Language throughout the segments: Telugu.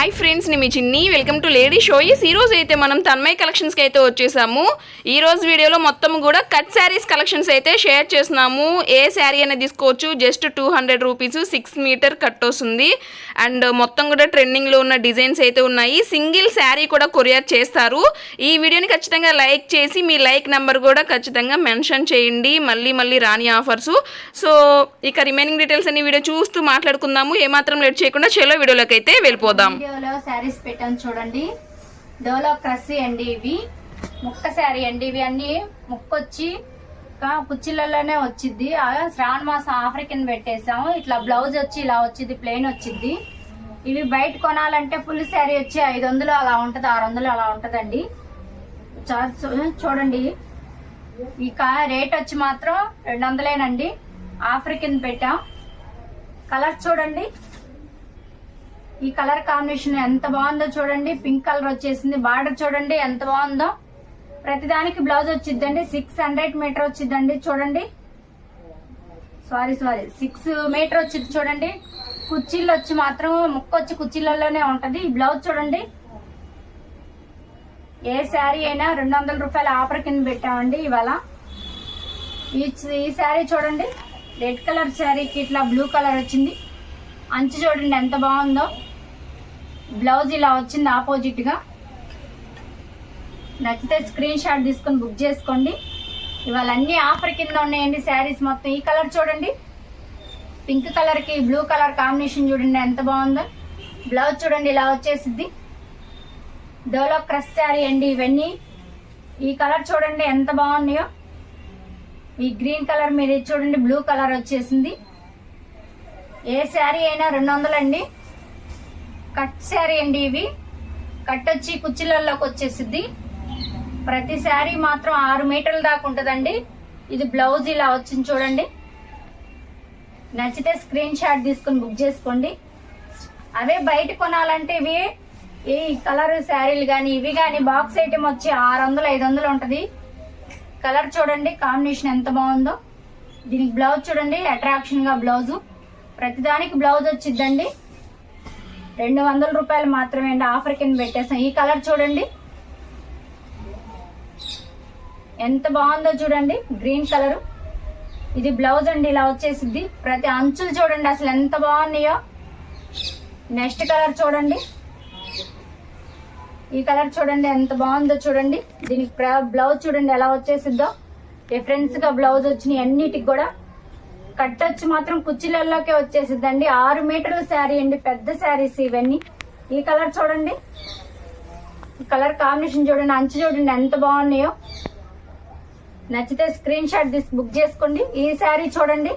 హాయ్ ఫ్రెండ్స్ నేను మీ చిన్ని. వెల్కమ్ టు లేడీ షోయిస్ ఈరోజు అయితే మనం తన్మయ్ కలెక్షన్స్కి అయితే వచ్చేసాము. ఈరోజు వీడియోలో మొత్తం కూడా కట్ శారీస్ కలెక్షన్స్ అయితే షేర్ చేస్తున్నాము. ఏ శారీ అనేది తీసుకోవచ్చు? Just two hundred rupees six meter cut వస్తుంది. అండ్ మొత్తం కూడా ట్రెండింగ్లో ఉన్న డిజైన్స్ అయితే ఉన్నాయి. సింగిల్ శారీ కూడా కొరియర్ చేస్తారు. ఈ వీడియోని ఖచ్చితంగా లైక్ చేసి మీ లైక్ నెంబర్ కూడా ఖచ్చితంగా మెన్షన్ చేయండి. మళ్ళీ మళ్ళీ రాని ఆఫర్స్ సో ఇక రిమైనింగ్ డీటెయిల్స్ అన్ని వీడియో చూస్తూ మాట్లాడుకుందాము. ఏమాత్రం లేట్ చేయకుండా చెలో వీడియోలోకి అయితే వెళ్ళిపోదాం. వీడియోలో శారీస్ పెట్టాను చూడండి. డోలో క్రస్సీ అండి ఇవి ముక్క శారీ అండి ఇవి అన్ని ముక్కొచ్చి కుచ్చిళ్ళలోనే వచ్చింది శ్రావణ మాసం ఆఫ్రికన్ పెట్టేసాము ఇట్లా బ్లౌజ్ వచ్చి ఇలా వచ్చింది ప్లెయిన్ వచ్చింది ఇవి బయట కొనాలంటే ఫుల్ శారీ వచ్చి ఐదు వందలు అలా ఉంటుంది ఆరు వందలు అలా ఉంటదండి. చూడండి. ఇక రేట్ వచ్చి మాత్రం రెండు వందలేనండి. ఆఫ్రికన్ పెట్టాం. కలర్ చూడండి. ఈ కలర్ కాంబినేషన్ ఎంత బాగుందో చూడండి. పింక్ కలర్ వచ్చేసింది. బార్డర్ చూడండి ఎంత బాగుందో. ప్రతిదానికి బ్లౌజ్ వచ్చిద్దండి. సిక్స్ హండ్రెడ్ మీటర్ వచ్చిందండి చూడండి. సారీ సారీ సిక్స్ మీటర్ వచ్చింది చూడండి. కుర్చీలు వచ్చి మాత్రం ముక్క వచ్చి కుర్చీలలోనే ఉంటది. ఈ బ్లౌజ్ చూడండి. ఏ శారీ అయినా రెండు వందల రూపాయల ఆఫర్ కింద పెట్టామండి ఇవాళ. ఈ ఈ శారీ చూడండి. రెడ్ కలర్ శారీకి ఇట్లా బ్లూ కలర్ వచ్చింది. అంచు చూడండి ఎంత బాగుందో. బ్లౌజ్ ఇలా వచ్చింది ఆపోజిట్గా. నచ్చితే స్క్రీన్ షాట్ తీసుకొని బుక్ చేసుకోండి. ఇవాళ అన్ని ఆఫర్ కింద ఉన్నాయండి శారీస్ మొత్తం. ఈ కలర్ చూడండి. పింక్ కలర్కి బ్లూ కలర్ కాంబినేషన్ చూడండి ఎంత బాగుందో. బ్లౌజ్ చూడండి ఇలా వచ్చేసిద్ది. డోలో క్రష్ శారీ అండి ఇవన్నీ. ఈ కలర్ చూడండి ఎంత బాగున్నాయో. ఈ గ్రీన్ కలర్ మీరు చూడండి బ్లూ కలర్ వచ్చేసింది. ఏ శారీ అయినా రెండు వందలండి కట్ శారీ అండి ఇవి. కట్ వచ్చి కుచ్చిలల్లోకి వచ్చేసిద్ది. ప్రతి శారీ మాత్రం ఆరు మీటర్ల దాకా ఉంటుందండి. ఇది బ్లౌజ్ ఇలా వచ్చింది చూడండి. నచ్చితే స్క్రీన్ షాట్ తీసుకొని బుక్ చేసుకోండి. అవే బయట కొనాలంటే ఇవి ఈ కలర్ శారీలు కానీ ఇవి కానీ బాక్స్ ఐటెం వచ్చి ఆరు వందలు ఐదు వందలు ఉంటుంది. కలర్ చూడండి కాంబినేషన్ ఎంత బాగుందో. దీనికి బ్లౌజ్ చూడండి అట్రాక్షన్గా బ్లౌజు. ప్రతిదానికి బ్లౌజ్ వచ్చిద్దండి. రెండు వందల రూపాయలు మాత్రమే అండి ఆఫర్ కింద పెట్టేసాం. ఈ కలర్ చూడండి. ఎంత బాగుందో చూడండి. Green colour. ఇది బ్లౌజ్ అండి ఇలా వచ్చేసిద్ది. ప్రతి అంచులు చూడండి అసలు ఎంత బాగున్నాయో. నెక్స్ట్ కలర్ చూడండి. ఈ కలర్ చూడండి ఎంత బాగుందో చూడండి. దీనికి ప్ర- బ్లౌజ్ చూడండి ఎలా వచ్చేసిద్దో. డిఫరెన్స్గా బ్లౌజ్ వచ్చినాయి అన్నిటికి కూడా. కట్ వచ్చి మాత్రం కుర్చీలలోకే వచ్చేసిద్దండి. ఆరు మీటర్ల శారీ అండి పెద్ద శారీస్ ఇవన్నీ. ఈ కలర్ చూడండి. కలర్ కాంబినేషన్ చూడండి అంచు చూడండి ఎంత బాగున్నాయో. నచ్చితే స్క్రీన్ షాట్ తీసి బుక్ చేసుకోండి. ఈ శారీ చూడండి.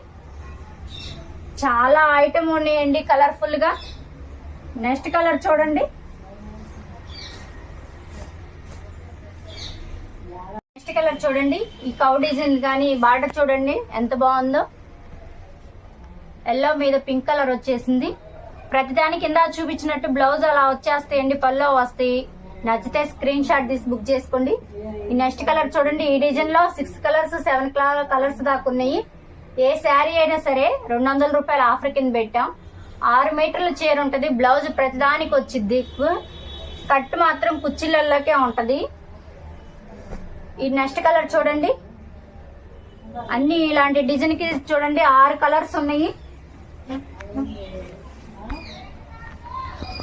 చాలా ఐటమ్ ఉన్నాయండి కలర్ఫుల్గా. నెక్స్ట్ కలర్ చూడండి. నెక్స్ట్ కలర్ చూడండి. ఈ కౌ డిజైన్ కానీ ఈ బార్డర్ చూడండి ఎంత బాగుందో. ఎల్లో మీద పింక్ కలర్ వచ్చేసింది. ప్రతిదాని కింద చూపించినట్టు బ్లౌజ్ అలా వచ్చేస్తాయండి పల్లో వస్తాయి. నచ్చితే స్క్రీన్ షాట్ తీసి బుక్ చేసుకోండి. ఈ నెక్స్ట్ కలర్ చూడండి ఈ డిజైన్లో సిక్స్ కలర్స్ సెవెన్ కలర్స్ దాకా ఉన్నాయి. ఏ శారీ అయినా సరే రెండు వందల రూపాయలు ఆఫర్ కింద పెట్టాం. ఆరు మీటర్ల చీర ఉంటది బ్లౌజ్ ప్రతిదానికి వచ్చింది కట్ మాత్రం కుర్చీలలోకే ఉంటది. ఈ నెక్స్ట్ కలర్ చూడండి. అన్ని ఇలాంటి డిజైన్కి చూడండి ఆరు కలర్స్ ఉన్నాయి.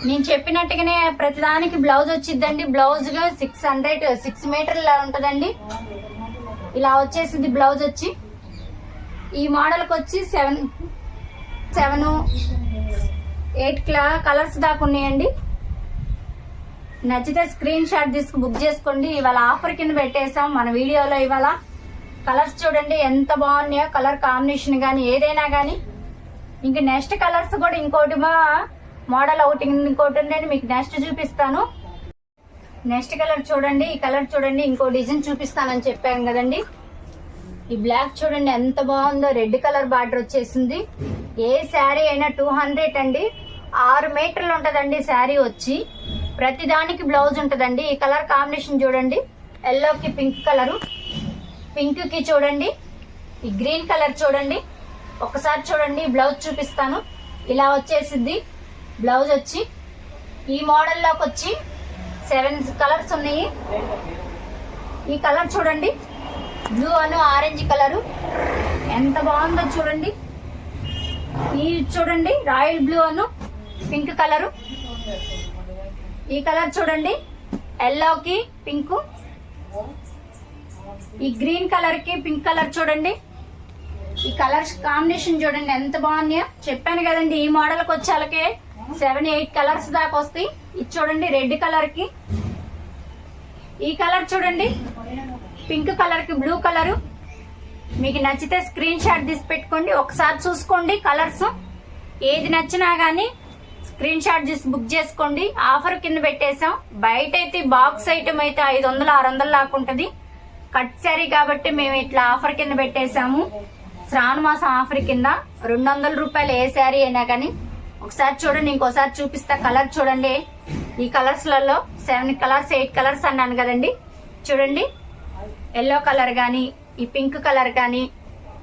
నేను చెప్పినట్టుగానే ప్రతిదానికి blouse వచ్చిద్దండి. Blouse six hundred six meter ఇలా ఉంటుందండి. ఇలా వచ్చేసింది బ్లౌజ్ వచ్చి. ఈ మోడల్కి వచ్చి సెవెన్ సెవెన్ ఎయిట్ క్లా కలర్స్ దాకా ఉన్నాయండి. నచ్చితే స్క్రీన్ షాట్ తీసుకు బుక్ చేసుకోండి. ఇవాళ ఆఫర్ కింద పెట్టేసాం మన వీడియోలో ఇవాళ. కలర్స్ చూడండి ఎంత బాగున్నాయో కలర్ కాంబినేషన్ కానీ ఏదైనా కానీ ఇంక నెక్స్ట్ కలర్స్ కూడా ఇంకోటి మా మోడల్ ఒకటి ఇంకోటి నేను మీకు నెక్స్ట్ చూపిస్తాను. నెక్స్ట్ కలర్ చూడండి ఈ కలర్ చూడండి ఇంకో డిజైన్ చూపిస్తానని చెప్పాను కదండి. ఈ బ్లాక్ చూడండి ఎంత బాగుందో రెడ్ కలర్ బార్డర్ వచ్చేసింది. ఏ శారీ అయినా టూ హండ్రెడ్ అండి. ఆరు మీటర్లు ఉంటదండి శారీ వచ్చి. ప్రతి దానికి బ్లౌజ్ ఉంటుందండి. ఈ కలర్ కాంబినేషన్ చూడండి ఎల్లోకి పింక్ కలరు. పింక్కి చూడండి ఈ గ్రీన్ కలర్ చూడండి. ఒకసారి చూడండి బ్లౌజ్ చూపిస్తాను. ఇలా వచ్చేసిద్ది. బ్లౌజ్ వచ్చి ఈ మోడల్లోకి వచ్చి సెవెన్ కలర్స్ ఉన్నాయి. ఈ కలర్ చూడండి. బ్లూ అను ఆరెంజ్ కలరు ఎంత బాగుందో చూడండి. ఈ చూడండి రాయల్ బ్లూ అను పింక్ కలరు ఈ కలర్ చూడండి. ఎల్లోకి పింక్ ఈ గ్రీన్ కలర్కి పింక్ కలర్ చూడండి. ఈ కలర్స్ కాంబినేషన్ చూడండి ఎంత బాగున్నాయో. చెప్పాను కదండి ఈ మోడల్కి వచ్చేలకే సెవెన్ ఎయిట్ కలర్స్ దాకా వస్తాయి. ఇది చూడండి రెడ్ కలర్కి. ఈ కలర్ చూడండి పింక్ కలర్కి బ్లూ కలర్. మీకు నచ్చితే స్క్రీన్ షాట్ తీసి పెట్టుకోండి. ఒకసారి చూసుకోండి కలర్స్. ఏది నచ్చినా గానీ స్క్రీన్ షాట్ తీసి బుక్ చేసుకోండి. ఆఫర్ కింద పెట్టేసాం బయట అయితే బాక్స్ ఐటమ్ అయితే ఐదు వందలు ఆరు వందలు దాకా ఉంటుంది. కట్ శారీ కాబట్టి మేము ఇట్లా ఆఫర్ కింద పెట్టేసాము శ్రావణ మాసం ఆఫర్ కింద రెండు వందల రూపాయలు ఏ శారీ అయినా కానీ ఒకసారి చూడండి ఇంకోసారి చూపిస్తా. కలర్ చూడండి. ఈ కలర్స్లలో సెవెన్ కలర్స్ ఎయిట్ కలర్స్ అన్నాను కదండి. చూడండి. ఎల్లో కలర్ కానీ ఈ పింక్ కలర్ కానీ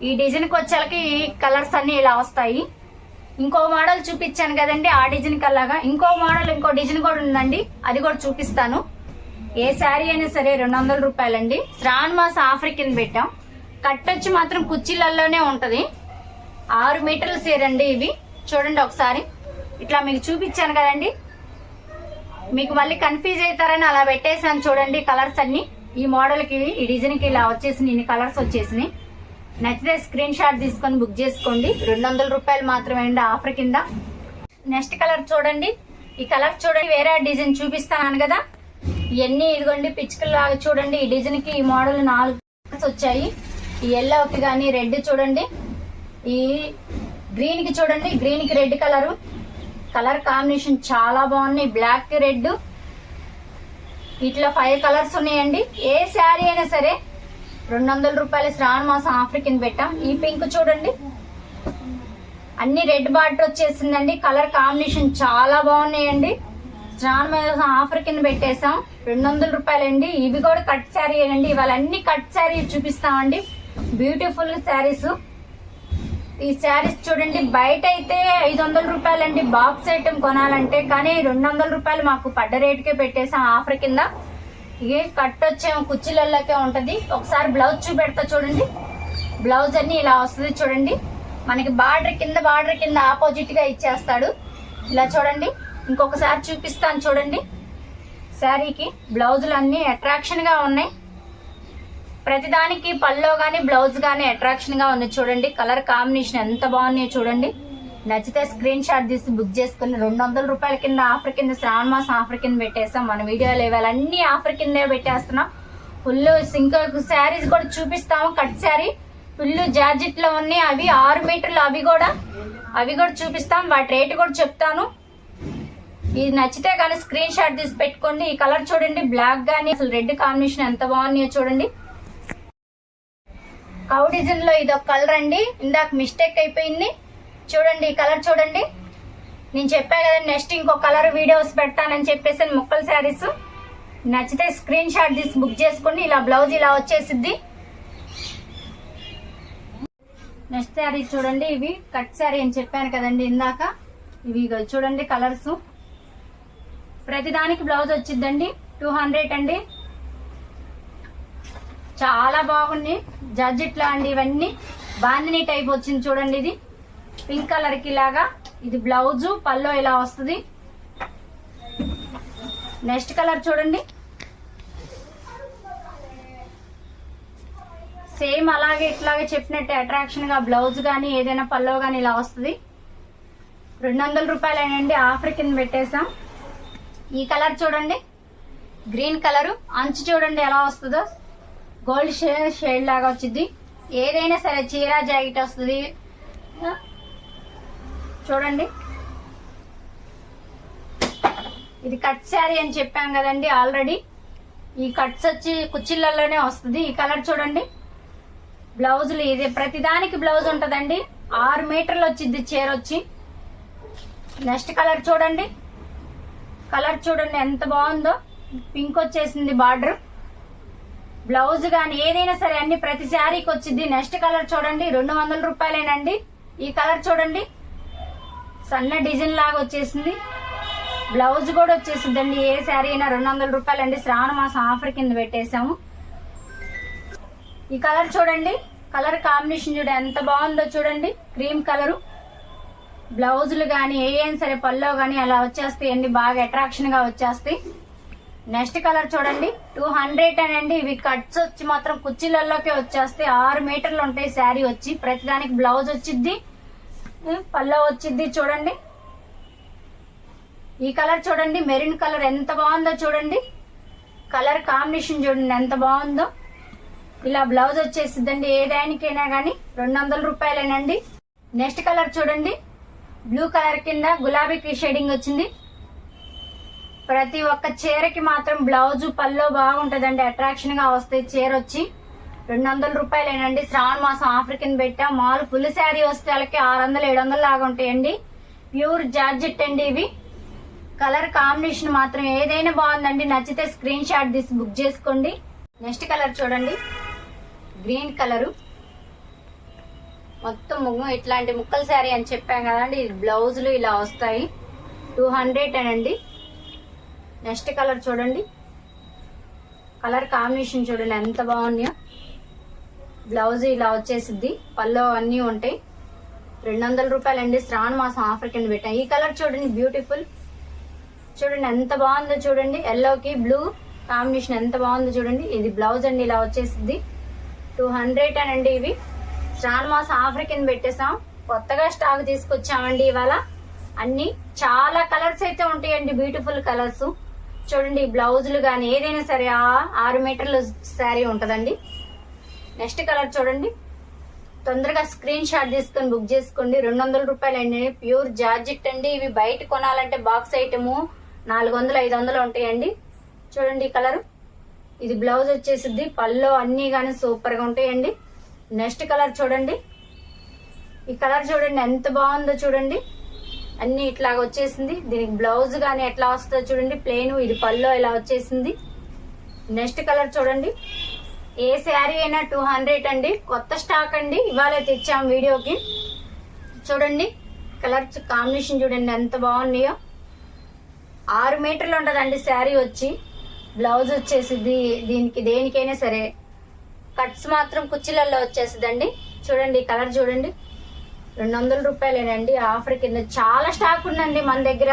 ఈ డిజైన్కి వచ్చేలకి ఈ కలర్స్ అన్ని ఇలా వస్తాయి. ఇంకో మోడల్ చూపించాను కదండి ఆ డిజైన్ కల్లాగా ఇంకో మోడల్ ఇంకో డిజైన్ కూడా ఉందండి. అది కూడా చూపిస్తాను. ఏ శారీ అయినా సరే రెండు వందల రూపాయలండి. శ్రావణ మాసం ఆఫర్ కింద పెట్టాం కట్టొచ్చి మాత్రం కుర్చీలలోనే ఉంటుంది. ఆరు మీటర్ల సేరండి ఇవి. చూడండి ఒకసారి. ఇట్లా మీకు చూపించాను కదండి. మీకు మళ్ళీ కన్ఫ్యూజ్ అవుతారని అలా పెట్టేసాను చూడండి కలర్స్ అన్ని. ఈ మోడల్కి ఈ డిజైన్కి ఇలా వచ్చేసి ఇన్ని కలర్స్ వచ్చేసినాయి. నచ్చితే స్క్రీన్ షాట్ తీసుకొని బుక్ చేసుకోండి. రెండు వందల రూపాయలు మాత్రమే అండి ఆఫర్ కింద. నెక్స్ట్ కలర్ చూడండి. ఈ కలర్ చూడండి వేరే డిజైన్ చూపిస్తాను కదా. ఇవన్నీ ఇదిగోండి పిచ్చుకలాగా చూడండి. ఈ డిజైన్కి ఈ మోడల్ నాలుగు వచ్చాయి. ఈ ఎల్లోకి కానీ రెడ్ చూడండి. ఈ గ్రీన్కి చూడండి గ్రీన్కి రెడ్ కలర్ కలర్ కాంబినేషన్ చాలా బాగున్నాయి. బ్లాక్కి రెడ్ ఇట్లా ఫైవ్ కలర్స్ ఉన్నాయండి. ఏ శారీ అయినా సరే రెండు వందల రూపాయలు శ్రావణ మాసం ఆఫర్ కింద పెట్టాం. ఈ పింక్ చూడండి. అన్ని రెడ్ బార్డర్ వచ్చేసిందండి. కలర్ కాంబినేషన్ చాలా బాగున్నాయండి. శ్రావణ మాసం ఆఫర్ కింద పెట్టేసాం రెండు వందల రూపాయలండి. ఇవి కూడా కట్ శారీ అండి ఇవాళ అన్ని కట్ శారీ చూపిస్తామండి. బ్యూటిఫుల్ శారీస్ ఈ శారీస్ చూడండి బయట అయితే ఐదు వందల రూపాయలండి బాక్స్ ఐటమ్ కొనాలంటే కానీ రెండు వందల రూపాయలు మాకు పడ్డ రేటుకే పెట్టేసాం ఆఫర్ కింద. ఇగే కట్ వచ్చేమో కుర్చీలలోకే ఉంటుంది. ఒకసారి బ్లౌజ్ చూపెడతా చూడండి. బ్లౌజ్ అన్ని ఇలా వస్తుంది చూడండి. మనకి బార్డర్ కింద బార్డర్ కింద ఆపోజిట్గా ఇచ్చేస్తాడు. ఇలా చూడండి. ఇంకొకసారి చూపిస్తాను చూడండి. శారీకి బ్లౌజులు అన్నీ అట్రాక్షన్గా ఉన్నాయి. ప్రతిదానికి పల్లో గానీ బ్లౌజ్ గానీ అట్రాక్షన్గా ఉంది చూడండి. కలర్ కాంబినేషన్ ఎంత బాగున్నాయో చూడండి. నచ్చితే స్క్రీన్ షాట్ తీసి బుక్ చేసుకుని రెండు వందల రూపాయల కింద ఆఫర్ కింద శ్రావణ మాసం ఆఫర్ కింద పెట్టేస్తాం మన వీడియోలో ఇవ్వాలి అన్ని ఆఫర్ కిందే పెట్టేస్తున్నాం. ఫుల్ ఇంకా శారీస్ కూడా చూపిస్తాము. కట్ శారీ ఫుల్ జార్జెట్లో ఉన్నాయి. అవి ఆరు మీటర్లు. అవి కూడా అవి కూడా చూపిస్తాం. వాటి రేటు కూడా చెప్తాను. ఇది నచ్చితే కానీ స్క్రీన్ షాట్ తీసి పెట్టుకోండి. ఈ కలర్ చూడండి. బ్లాక్ గానీ అసలు రెడ్ కాంబినేషన్ ఎంత బాగున్నాయో చూడండి. కౌ లో ఇది ఒక కలర్ అండి. ఇందాక మిస్టేక్ అయిపోయింది. చూడండి ఈ కలర్ చూడండి. నేను చెప్పా కదా నెక్స్ట్ ఇంకో కలర్ వీడియోస్ పెడతానని చెప్పేసి ముక్కల శారీస్. నచ్చితే స్క్రీన్ షాట్ తీసి బుక్ చేసుకోండి. ఇలా బ్లౌజ్ ఇలా వచ్చేసిద్ది. నెక్స్ట్ శారీ చూడండి ఇవి కట్ శారీ అని చెప్పాను కదండి ఇందాక. ఇవి చూడండి కలర్స్ ప్రతిదానికి బ్లౌజ్ వచ్చిద్దండి. టూ హండ్రెడ్ అండి. చాలా బాగున్నాయి. జడ్జిట్ అండి ఇవన్నీ. బాందిని టైప్ వచ్చింది చూడండి ఇది. పింక్ కలర్కి ఇలాగా ఇది బ్లౌజ్ పల్లో ఇలా వస్తుంది. నెక్స్ట్ కలర్ చూడండి. సేమ్ అలాగే ఇట్లాగే చెప్పినట్టే అట్రాక్షన్గా బ్లౌజ్ గానీ ఏదైనా పల్లో గానీ ఇలా వస్తుంది. రెండు వందల రూపాయలేనండి ఆఫర్ కింద పెట్టేసాం ఈ కలర్ చూడండి. Green colour. అంచు చూడండి ఎలా వస్తుందో. గోల్డ్ షేడ్ లాగా వచ్చింది ఏదైనా సరే చీర జాకెట్ వస్తుంది. చూడండి. ఇది కట్ శారీ అని చెప్పాం కదండి ఆల్రెడీ. ఈ కట్స్ వచ్చి కుచ్చిళ్ళలోనే వస్తుంది. ఈ కలర్ చూడండి. బ్లౌజులు ఇది ప్రతిదానికి బ్లౌజ్ ఉంటదండి. ఆరు మీటర్లు వచ్చింది చీర వచ్చి. నెక్స్ట్ కలర్ చూడండి. కలర్ చూడండి ఎంత బాగుందో. పింక్ వచ్చేసింది బార్డర్. బ్లౌజ్ కానీ ఏదైనా సరే అన్ని ప్రతి శారీకి వచ్చింది. నెక్స్ట్ కలర్ చూడండి రెండు వందల రూపాయలేనండి. ఈ కలర్ చూడండి. సన్న డిజైన్ లాగా వచ్చేసింది. బ్లౌజ్ కూడా వచ్చేసిందండి. ఏ శారీ అయినా రెండు వందల రూపాయలు అండి శ్రావణ మాసం ఆఫర్ కింద పెట్టేశాము. ఈ కలర్ చూడండి. కలర్ కాంబినేషన్ చూడండి. ఎంత బాగుందో చూడండి. Cream colour. బ్లౌజులు కానీ ఏ సరే పల్లో కానీ అలా వచ్చేస్తాయండి. బాగా అట్రాక్షన్గా వచ్చేస్తాయి. నెక్స్ట్ కలర్ చూడండి. టూ హండ్రెడ్ అండి ఇవి కట్స్ వచ్చి మాత్రం కుర్చీలలోకి వచ్చేస్తాయి ఆరు మీటర్లు ఉంటాయి. శారీ వచ్చి ప్రతిదానికి బ్లౌజ్ వచ్చిద్ది. పల్లో వచ్చిద్ది చూడండి. ఈ కలర్ చూడండి. మెరూన్ కలర్ ఎంత బాగుందో చూడండి. కలర్ కాంబినేషన్ చూడండి ఎంత బాగుందో. ఇలా బ్లౌజ్ వచ్చేసిద్దండి. ఏ దానికైనా కానీ రెండు వందల రూపాయలేనండి. నెక్స్ట్ కలర్ చూడండి. బ్లూ కలర్ కింద గులాబీ షేడింగ్ వచ్చింది. ప్రతి ఒక్క చీరకి మాత్రం బ్లౌజ్ పల్లో బాగుంటదండి. అట్రాక్షన్గా వస్తాయి చీర వచ్చి రెండు వందల రూపాయలేనండి. శ్రావణ మాసం ఆఫ్రికన్ పెట్టా. మాలు ఫుల్ శారీ వస్తే వాళ్ళకి ఆరు వందలు ఏడు వందలు లాగా ఉంటాయండి. ప్యూర్ జార్జెట్ అండి ఇవి. కలర్ కాంబినేషన్ మాత్రం ఏదైనా బాగుందండి. నచ్చితే స్క్రీన్ షాట్ తీసి బుక్ చేసుకోండి. నెక్స్ట్ కలర్ చూడండి. గ్రీన్ కలరు మొత్తం ముగ్గు ఇట్లాంటి ముక్కల శారీ అని చెప్పాం కదండి. బ్లౌజులు ఇలా వస్తాయి. టూ హండ్రెడ్ అనండి. నెక్స్ట్ కలర్ చూడండి. కలర్ కాంబినేషన్ చూడండి ఎంత బాగున్నాయో. బ్లౌజ్ ఇలా వచ్చేసిద్ది పల్లో అన్నీ ఉంటాయి. రెండు వందల రూపాయలు అండి శ్రావణ మాసం ఆఫర్ కింద పెట్టాం. ఈ కలర్ చూడండి బ్యూటిఫుల్. చూడండి ఎంత బాగుందో చూడండి. ఎల్లోకి బ్లూ కాంబినేషన్ ఎంత బాగుందో చూడండి. ఇది బ్లౌజ్ అండి ఇలా వచ్చేసిద్ది. టూ హండ్రెడ్ అండి ఇవి. శ్రావణ మాసం ఆఫర్ కింద పెట్టేసాం. కొత్తగా స్టాక్ తీసుకొచ్చామండి ఇవాళ. అన్ని చాలా కలర్స్ అయితే ఉంటాయండి బ్యూటిఫుల్ కలర్స్. చూడండి బ్లౌజులు కానీ ఏదైనా సరే ఆరు మీటర్ల శారీ ఉంటుందండి. నెక్స్ట్ కలర్ చూడండి. తొందరగా స్క్రీన్ షాట్ తీసుకొని బుక్ చేసుకోండి. రెండు వందల రూపాయలు అండి ప్యూర్ జార్జెట్ అండి. ఇవి బయట కొనాలంటే బాక్స్ ఐటము నాలుగు వందలు ఐదు వందలు ఉంటాయండి. చూడండి ఈ కలర్. ఇది బ్లౌజ్ వచ్చేసిద్ది. పళ్ళు అన్నీ కానీ సూపర్గా ఉంటాయండి. నెక్స్ట్ కలర్ చూడండి. ఈ కలర్ చూడండి ఎంత బాగుందో చూడండి. అన్ని ఇట్లాగ వచ్చేసింది. దీనికి బ్లౌజ్ కానీ ఎట్లా వస్తుందో చూడండి. ప్లెయిన్ ఇది పల్లో ఇలా వచ్చేసింది. నెక్స్ట్ కలర్ చూడండి. ఏ శారీ అయినా టూ హండ్రెడ్ అండి. కొత్త స్టాక్ అండి. ఇవాళ తెచ్చాం వీడియోకి. చూడండి. కలర్ కాంబినేషన్ చూడండి ఎంత బాగున్నాయో. ఆరు మీటర్లు ఉంటుందండి శారీ వచ్చి. బ్లౌజ్ వచ్చేసింది దీనికి దేనికైనా సరే. కట్స్ మాత్రం కుర్చీలలో వచ్చేసిందండి చూడండి కలర్ చూడండి. రెండు వందల రూపాయలేనండి. ఆఫర్ కింద చాలా స్టాక్ ఉందండి మన దగ్గర.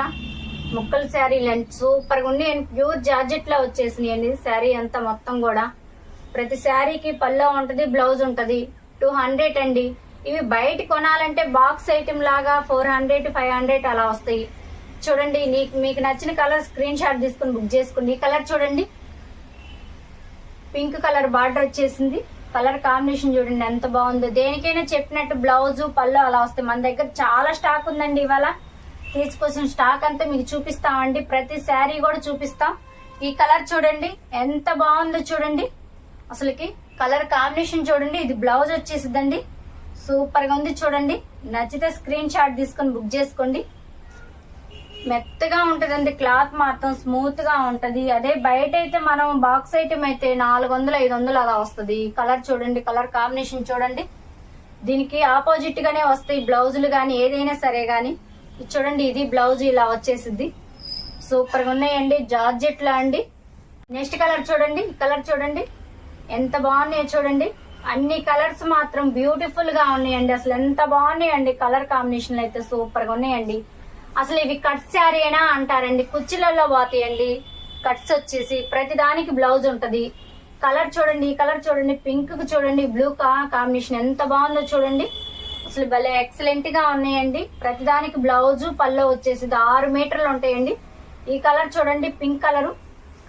ముక్కల శారీలు అండి సూపర్గా ఉండి ప్యూర్ జార్జెట్లా వచ్చేసినాయి వచ్చేసినాయండి శారీ అంతా మొత్తం కూడా. ప్రతి శారీకి పల్లో ఉంటుంది బ్లౌజ్ ఉంటుంది. టూ హండ్రెడ్ అండి. ఇవి బయట కొనాలంటే బాక్స్ ఐటమ్ లాగా ఫోర్ హండ్రెడ్ ఫైవ్ హండ్రెడ్ అలా వస్తాయి. చూడండి నీకు మీకు నచ్చిన కలర్ స్క్రీన్ షాట్ తీసుకుని బుక్ చేసుకోండి ఈ కలర్ చూడండి. పింక్ కలర్ బార్డర్ వచ్చేసింది. కలర్ కాంబినేషన్ చూడండి ఎంత బాగుందో. దేనికైనా చెప్పినట్టు బ్లౌజ్ పళ్ళు అలా వస్తాయి. మన దగ్గర చాలా స్టాక్ ఉందండి ఇవాళ. తీసుకొచ్చిన స్టాక్ అంతా మీకు చూపిస్తామండి. ప్రతి శారీ కూడా చూపిస్తాం. ఈ కలర్ చూడండి ఎంత బాగుందో చూడండి. అసలుకి కలర్ కాంబినేషన్ చూడండి ఇది బ్లౌజ్ వచ్చేసిద్దండి. సూపర్గా ఉంది చూడండి. నచ్చితే స్క్రీన్ షాట్ తీసుకొని బుక్ చేసుకోండి. మెత్తగా ఉంటదండి క్లాత్ మాత్రం స్మూత్గా ఉంటది. అదే బయట అయితే మనం బాక్స్ ఐటమ్ అయితే నాలుగు వందలు ఐదు వందలు అలా వస్తుంది. కలర్ చూడండి కలర్ కాంబినేషన్ చూడండి. దీనికి ఆపోజిట్ గానే వస్తాయి బ్లౌజులు గానీ ఏదైనా సరే గానీ. చూడండి ఇది బ్లౌజ్ ఇలా వచ్చేసిద్ది. సూపర్గా ఉన్నాయండి జార్జెట్ లా అండి. నెక్స్ట్ కలర్ చూడండి కలర్ చూడండి. ఎంత బాగున్నాయో చూడండి. అన్ని కలర్స్ మాత్రం బ్యూటిఫుల్గా ఉన్నాయండి. అసలు ఎంత బాగున్నాయండి కలర్ కాంబినేషన్లు అయితే సూపర్గా ఉన్నాయండి. అసలు ఇవి కట్ శారీనా అంటారండి. కుర్చీలలో పోతాయండి. కట్స్ వచ్చేసి ప్రతిదానికి బ్లౌజ్ ఉంటుంది. కలర్ చూడండి ఈ కలర్ చూడండి పింక్కు చూడండి బ్లూ కాంబినేషన్ ఎంత బాగుందో చూడండి. అసలు భలే ఎక్సలెంట్గా ఉన్నాయండి. ప్రతిదానికి బ్లౌజ్ పల్లో వచ్చేసి ఆరు మీటర్లు ఉంటాయండి. ఈ కలర్ చూడండి పింక్ కలర్.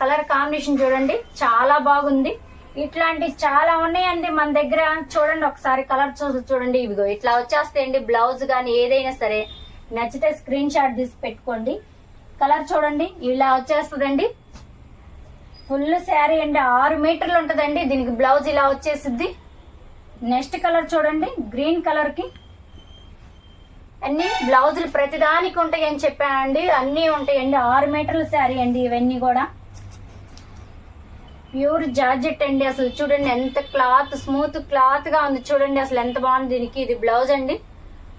కలర్ కాంబినేషన్ చూడండి చాలా బాగుంది. ఇట్లాంటి చాలా ఉన్నాయండి మన దగ్గర. చూడండి ఒకసారి కలర్ చూసి చూడండి. ఇవిగో ఇట్లా వచ్చేస్తాయండి బ్లౌజ్ కానీ ఏదైనా సరే. నచ్చితే స్క్రీన్ షాట్ తీసి పెట్టుకోండి. కలర్ చూడండి ఇలా వచ్చేస్తుందండి. ఫుల్ శారీ అండి ఆరు మీటర్లు ఉంటుందండి. దీనికి బ్లౌజ్ ఇలా వచ్చేసిద్ది. నెక్స్ట్ కలర్ చూడండి గ్రీన్ కలర్కి. అన్ని బ్లౌజులు ప్రతిదానికి ఉంటాయి అని చెప్పానండి. అన్నీ ఉంటాయండి ఆరు మీటర్ల శారీ అండి ఇవన్నీ కూడా. ప్యూర్ జార్జెట్ అండి అసలు. చూడండి ఎంత క్లాత్ స్మూత్ క్లాత్గా ఉంది. చూడండి అసలు ఎంత బాగుంది దీనికి. ఇది బ్లౌజ్ అండి.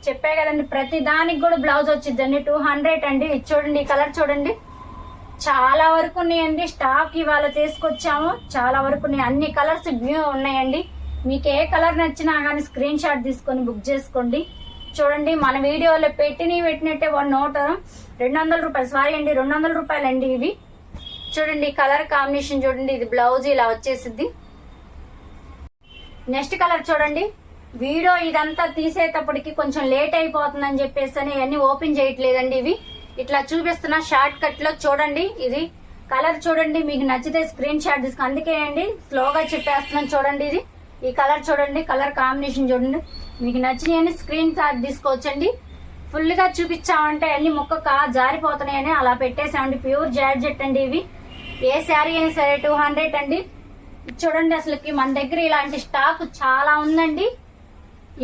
చెప్పే కదండి ప్రతి దానికి కూడా బ్లౌజ్ వచ్చిందండి టూ హండ్రెడ్ అండి. ఇది చూడండి ఈ కలర్ చూడండి. చాలా వరకు ఉన్నాయండి. స్టాక్ ఇవాళ తీసుకొచ్చాము. చాలా వరకు ఉన్నాయి. అన్ని కలర్స్ వ్యూ ఉన్నాయండి. మీకు ఏ కలర్ నచ్చినా కానీ స్క్రీన్ షాట్ తీసుకొని బుక్ చేసుకోండి. చూడండి మన వీడియోలో పెట్టినవి పెట్టినట్టే వన్ నోట్. రెండు వందల రూపాయలు. సారీ అండి రెండు వందల రూపాయలు అండి ఇవి. చూడండి కలర్ కాంబినేషన్ చూడండి. ఇది బ్లౌజ్ ఇలా వచ్చేసిద్ది. నెక్స్ట్ కలర్ చూడండి. వీడియో ఇదంతా తీసేటప్పటికి కొంచెం లేట్ అయిపోతుందని చెప్పేసి అని ఇవన్నీ ఓపెన్ చేయట్లేదండి ఇవి. ఇట్లా చూపిస్తున్న షార్ట్ కట్లో చూడండి ఇది. కలర్ చూడండి మీకు నచ్చితే స్క్రీన్ షాట్ తీసుకుని అందుకే అండి స్లోగా చెప్పేస్తున్నాను చూడండి ఇది. ఈ కలర్ చూడండి కలర్ కాంబినేషన్ చూడండి. మీకు నచ్చినవి స్క్రీన్ షాట్ తీసుకోవచ్చండి. ఫుల్గా చూపించామంటే అన్ని ముక్క జారిపోతున్నాయని అలా పెట్టేసామండి. ప్యూర్ జార్జెట్ అండి ఇవి. ఏ శారీ అయినా సరే టూ హండ్రెడ్ అండి. చూడండి అసలుకి మన దగ్గర ఇలాంటి స్టాక్ చాలా ఉందండి.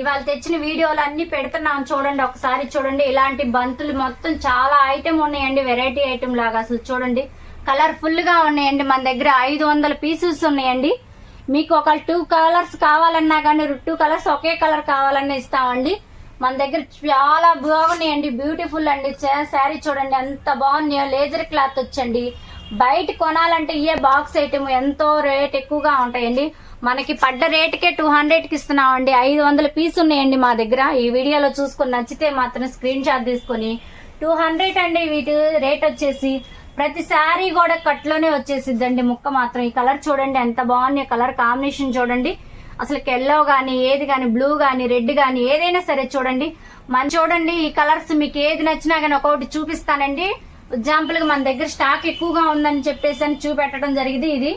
ఇవాళ తెచ్చిన వీడియోలు అన్ని పెడుతున్నాం చూడండి ఒకసారి చూడండి. ఇలాంటి బంతులు మొత్తం చాలా ఐటమ్ ఉన్నాయండి వెరైటీ ఐటమ్ లాగా అసలు చూడండి. కలర్ఫుల్గా ఉన్నాయండి మన దగ్గర ఐదు వందల పీసెస్ ఉన్నాయండి. మీకు ఒక టూ కలర్స్ కావాలన్నా కానీ టూ కలర్స్ ఒకే కలర్ కావాలన్నా ఇస్తామండి. మన దగ్గర చాలా బాగున్నాయండి బ్యూటిఫుల్ అండి. శారీ చూడండి ఎంత బాగున్నాయో. లేజర్ క్లాత్ వచ్చండి. బయట కొనాలంటే ఇయే బాక్స్ ఐటమ్ ఎంతో రేట్ ఎక్కువగా ఉంటాయండి. మనకి పడ్డ రేటుకే టూ హండ్రెడ్కి ఇస్తున్నామండి. ఐదు వందల పీస్ ఉన్నాయండి మా దగ్గర. ఈ వీడియోలో చూసుకొని నచ్చితే మాత్రం స్క్రీన్ షాట్ తీసుకొని టూ హండ్రెడ్ అండి వీటి రేట్ వచ్చేసి. ప్రతి కూడా కట్లోనే వచ్చేసిద్దండి ముక్క మాత్రం. ఈ కలర్ చూడండి ఎంత బాగుంది కలర్ కాంబినేషన్ చూడండి. అసలు ఎల్లో గానీ ఏది కానీ బ్లూ గానీ రెడ్ గానీ ఏదైనా సరే చూడండి. మన చూడండి ఈ కలర్స్ మీకు ఏది నచ్చినా గానీ ఒక్కొక్కటి చూపిస్తానండి. ఎగ్జాంపుల్గా మన దగ్గర స్టాక్ ఎక్కువగా ఉందని చెప్పేసి అని చూపెట్టడం జరిగింది. ఇది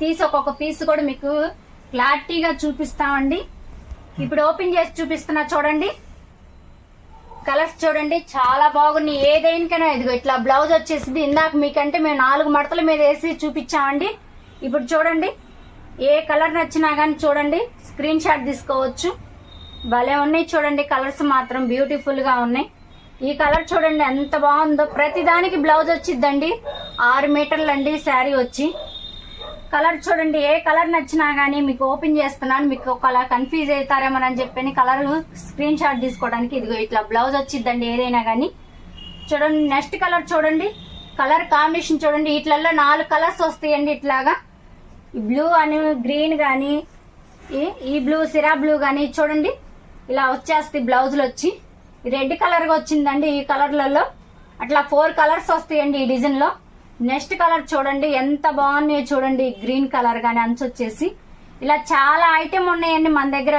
తీసి ఒక్కొక్క పీస్ కూడా మీకు క్లారిటీగా చూపిస్తామండి. ఇప్పుడు ఓపెన్ చేసి చూపిస్తున్నా చూడండి. కలర్స్ చూడండి చాలా బాగున్నాయి. ఏదైనాకైనా ఇదిగో ఇట్లా బ్లౌజ్ వచ్చేసింది. ఇందాక మీకంటే మేము నాలుగు మడతల మీద వేసి చూపించామండి. ఇప్పుడు చూడండి ఏ కలర్ నచ్చినా కానీ చూడండి స్క్రీన్ షాట్ తీసుకోవచ్చు. భలే ఉన్నాయి చూడండి కలర్స్ మాత్రం బ్యూటిఫుల్గా ఉన్నాయి. ఈ కలర్ చూడండి ఎంత బాగుందో. ప్రతి దానికి బ్లౌజ్ వచ్చిద్దండి. ఆరు మీటర్లు అండి శారీ వచ్చి. కలర్ చూడండి ఏ కలర్ నచ్చినా గానీ మీకు ఓపెన్ చేస్తున్నాను మీకు కలర్ కన్ఫ్యూజ్ అవుతారేమోనని చెప్పి కలర్ స్క్రీన్ షాట్ తీసుకోవడానికి ఇదిగో ఇట్లా బ్లౌజ్ వచ్చిద్దండి ఏదైనా గానీ. చూడండి నెక్స్ట్ కలర్ చూడండి కలర్ కాంబినేషన్ చూడండి వీటిలలో నాలుగు కలర్స్ వస్తాయండి ఇట్లాగా. బ్లూ అని గ్రీన్ కానీ ఈ- ఈ బ్లూ సిరా బ్లూ కానీ చూడండి ఇలా వచ్చేస్తాయి బ్లౌజులు వచ్చి. రెడ్ కలర్గా వచ్చిందండి ఈ కలర్లలో. అట్లా ఫోర్ కలర్స్ వస్తాయండి ఈ డిజైన్లో నెక్స్ట్ కలర్ చూడండి ఎంత బాగున్నాయో చూడండి గ్రీన్ కలర్ కానీ అంచొచ్చేసి ఇలా చాలా ఐటెం ఉన్నాయండి మన దగ్గర.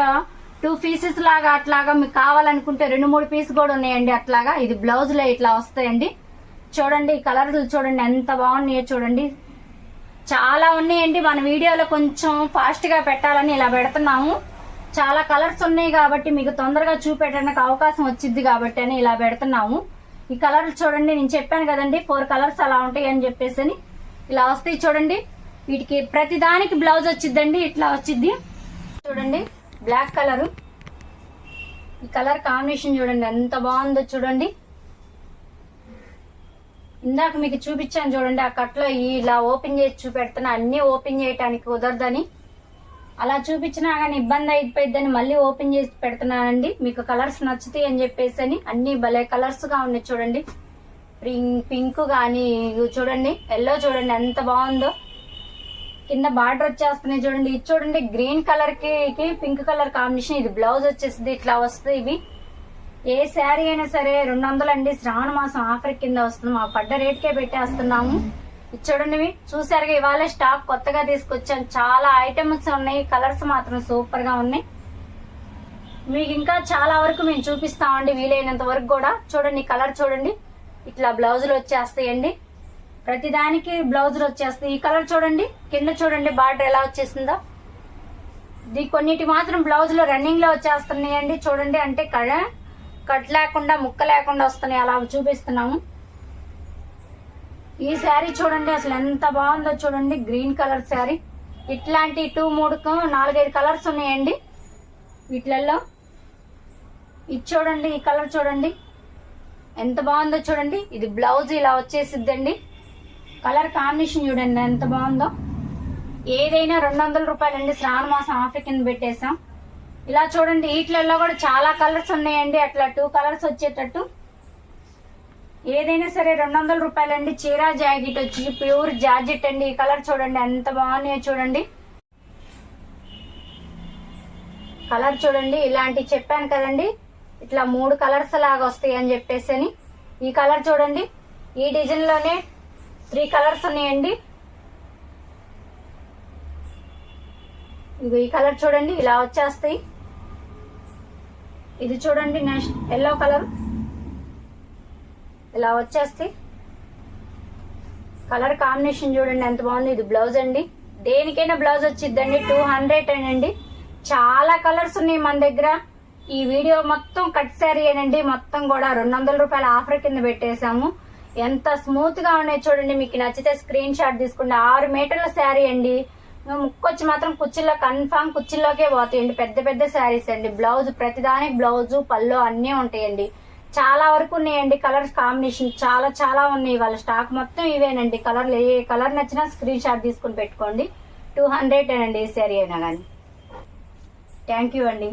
టూ పీసెస్ లాగా అట్లాగా మీకు కావాలనుకుంటే రెండు మూడు పీస్ కూడా ఉన్నాయండి అట్లాగా. ఇది బ్లౌజ్లో ఇట్లా వస్తాయండి. చూడండి ఈ చూడండి ఎంత బాగున్నాయో చూడండి. చాలా ఉన్నాయండి. మన వీడియోలో కొంచెం ఫాస్ట్గా పెట్టాలని ఇలా పెడుతున్నాము. చాలా కలర్స్ ఉన్నాయి కాబట్టి మీకు తొందరగా చూపెట్టడానికి అవకాశం వచ్చింది కాబట్టి అని ఇలా పెడుతున్నాము. ఈ కలర్ చూడండి నేను చెప్పాను కదండి ఫోర్ కలర్స్ అలా ఉంటాయి అని చెప్పేసి అని. ఇలా వస్తాయి చూడండి. వీటికి ప్రతి దానికి బ్లౌజ్ వచ్చిద్దండి ఇట్లా వచ్చిద్ది. చూడండి బ్లాక్ కలరు ఈ కలర్ కాంబినేషన్ చూడండి ఎంత బాగుందో చూడండి. ఇందాక మీకు చూపించాను చూడండి ఆ కట్లో ఇలా ఓపెన్ చేసి చూపెడుతున్నా అన్ని ఓపెన్ చేయటానికి కుదరదని. అలా చూపించినా కానీ ఇబ్బంది అయిపోయిద్దని మళ్ళీ ఓపెన్ చేసి పెడుతున్నానండి. మీకు కలర్స్ నచ్చుతాయి అని చెప్పేసి అని. అన్ని భలే కలర్స్గా ఉన్నాయి చూడండి. పింక్ పింక్ కానీ ఇవి చూడండి. ఎల్లో చూడండి ఎంత బాగుందో. కింద బార్డర్ వచ్చేస్తున్నాయి చూడండి. ఇది చూడండి గ్రీన్ కలర్కి పింక్ కలర్ కాంబినేషన్. ఇది బ్లౌజ్ వచ్చేసింది ఇట్లా వస్తుంది ఇవి. ఏ శారీ అయినా సరే రెండు వందలు అండి. శ్రావణ మాసం ఆఫర్ కింద వస్తుంది. మా పడ్డ రేట్కే పెట్టేస్తున్నాము. చూడండి చూసారుగా ఇవాళ స్టాక్ కొత్తగా తీసుకొచ్చాను. చాలా ఐటమ్స్ ఉన్నాయి. కలర్స్ మాత్రం సూపర్గా ఉన్నాయి. మీకు ఇంకా చాలా వరకు మేము చూపిస్తామండి వీలైనంత వరకు కూడా. చూడండి కలర్ చూడండి. ఇట్లా బ్లౌజులు వచ్చేస్తాయండి. ప్రతి దానికి బ్లౌజులు వచ్చేస్తాయి. ఈ కలర్ చూడండి కింద చూడండి బార్డర్ ఎలా వచ్చేసిందో. ఇది కొన్నిటి మాత్రం బ్లౌజులు రన్నింగ్లో వచ్చేస్తున్నాయండి. చూడండి అంటే కడ కట్ లేకుండా ముక్క లేకుండా వస్తున్నాయి. అలా చూపిస్తున్నాము. ఈ శారీ చూడండి అసలు ఎంత బాగుందో చూడండి గ్రీన్ కలర్ శారీ. ఇట్లాంటి టూ మూడు నాలుగైదు కలర్స్ ఉన్నాయండి వీటిలలో. ఇది చూడండి ఈ కలర్ చూడండి. ఎంత బాగుందో చూడండి ఇది బ్లౌజ్ ఇలా వచ్చేసిద్దండి. కలర్ కాంబినేషన్ చూడండి ఎంత బాగుందో. ఏదైనా రెండు వందల రూపాయలండి శ్రావణ మాసం ఆఫర్ కింద పెట్టేసాం ఇలా చూడండి వీటిలలో కూడా చాలా కలర్స్ ఉన్నాయండి అట్లా టూ కలర్స్ వచ్చేటట్టు. ఏదైనా సరే రెండు వందల రూపాయలండి. చీర జాకెట్ వచ్చి ప్యూర్ జాజెట్ అండి. ఈ కలర్ చూడండి ఎంత బాగున్నాయో చూడండి. కలర్ చూడండి ఇలాంటి చెప్పాను కదండి. ఇట్లా మూడు కలర్స్ లాగా వస్తాయి అని చెప్పేసి అని. ఈ కలర్ చూడండి ఈ డిజైన్లోనే త్రీ కలర్స్ ఉన్నాయండి. ఇదిగో ఈ కలర్ చూడండి ఇలా వచ్చేస్తాయి. ఇది చూడండి నెక్స్ట్ ఎల్లో కలర్. ఇలా వచ్చేస్తాయి కలర్ కాంబినేషన్ చూడండి ఎంత బాగుంది. ఇది బ్లౌజ్ అండి. దేనికైనా బ్లౌజ్ వచ్చిద్దండి టూ హండ్రెడ్ అండి చాలా కలర్స్ ఉన్నాయి మన దగ్గర. ఈ వీడియో మొత్తం కట్ శారీ అండి మొత్తం కూడా రెండు వందల రూపాయల ఆఫర్ కింద పెట్టేశాము. ఎంత స్మూత్గా ఉన్నాయి చూడండి. మీకు నచ్చితే స్క్రీన్ షాట్ తీసుకోండి ఆరు మీటర్ల శారీ అండి. ముక్కొచ్చి మాత్రం కుర్చీలో కన్ఫామ్ కుర్చీలోకే పోతాయండి. పెద్ద పెద్ద శారీస్ అండి. బ్లౌజ్ ప్రతిదానికి బ్లౌజ్ పళ్ళు అన్నీ ఉంటాయండి. చాలా వరకు ఉన్నాయండి కలర్స్ కాంబినేషన్. చాలా చాలా ఉన్నాయి వాళ్ళ స్టాక్. మొత్తం ఇవేనండి. కలర్లు ఏ కలర్ నచ్చినా స్క్రీన్ షాట్ తీసుకుని పెట్టుకోండి. టూ హండ్రెడ్ అండి ఈ శారీ అయినా కానీ థ్యాంక్ యూ అండి.